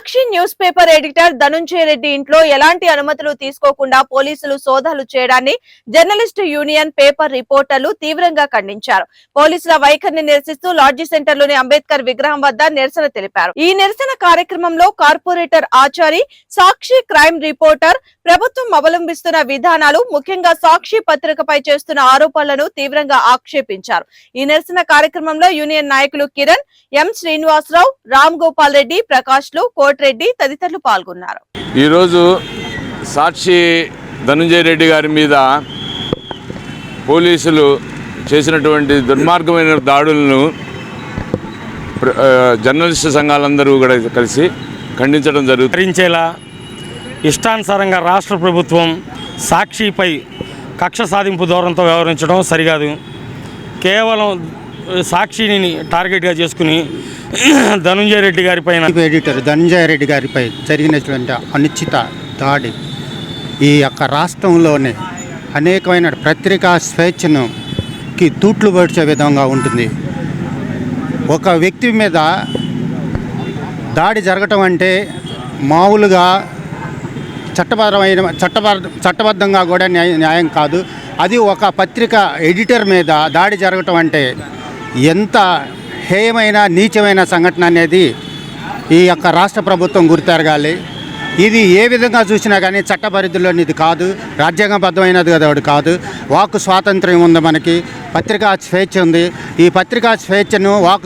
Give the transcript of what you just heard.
Sakshi news paper editor Dhananjaya Reddy ఇంట్లో ఎలాంటి అనుమతులు తీసుకోకుండా పోలీసులు సోదాలు చేయడాన్ని జర్నలిస్టు యూనియన్ పేపర్ రిపోర్టర్లు తీవ్రంగా ఖండించారు. పోలీసుల వైఖరిని నిరసిస్తూ లాడ్జీ సెంటర్లోని అంబేద్కర్ విగ్రహం వద్ద నిరసన తెలిపారు. ఈ నిరసన కార్యక్రమంలో corporator Achari Sakshi crime reporter ప్రభుత్వం అవలంబిస్తున్న విధానాలు ముఖ్యంగా సాక్షి పత్రికపై చేస్తున్న ఆరోపణలను తీవ్రంగా ఆక్షేపించారు. ఈ నిరసన కార్యక్రమంలో యూనియన్ నాయకులు కిరణ్ ఎం శ్రీనివాసరావు రామ్ గోపాల్ రెడ్డి ప్రకాష్లు కోటిరెడ్డి తదితరులు పాల్గొన్నారు. ఈరోజు సాక్షి ధనంజయ రెడ్డి గారి మీద పోలీసులు చేసినటువంటి దుర్మార్గమైన దాడులను జర్నలిస్టు సంఘాలందరూ కూడా కలిసి ఖండించడం జరుగుతుంది భరించేలా ఇష్టానుసారంగా రాష్ట్ర ప్రభుత్వం సాక్షిపై కక్ష సాధింపు ధోరణితో వ్యవహరించడం సరికాదు. కేవలం సాక్షిని టార్గెట్గా చేసుకుని ధనుంజయ రెడ్డి గారి పైన. ఎడిటర్ ధనంజయ రెడ్డి గారిపై జరిగినటువంటి అనుచిత దాడి ఈ యొక్క రాష్ట్రంలోనే అనేకమైన పత్రికా స్వేచ్ఛను కి తూట్లు పడిచే విధంగా ఉంటుంది. ఒక వ్యక్తి మీద దాడి జరగటం అంటే మామూలుగా చట్టపరమైన చట్టపర చట్టబద్ధంగా కూడా న్యాయ న్యాయం కాదు. అది ఒక పత్రిక ఎడిటర్ మీద దాడి జరగటం అంటే ఎంత హేయమైన నీచమైన సంఘటన అనేది ఈ యొక్క రాష్ట్ర ప్రభుత్వం గుర్తెరగాలి. ఇది ఏ విధంగా చూసినా కానీ చట్ట పరిధిలోనిది కాదు. రాజ్యాంగబద్ధమైనది కదా కాదు. వాక్ స్వాతంత్ర్యం ఉంది మనకి. పత్రికా స్వేచ్ఛ ఉంది. ఈ పత్రికా స్వేచ్ఛను వాక్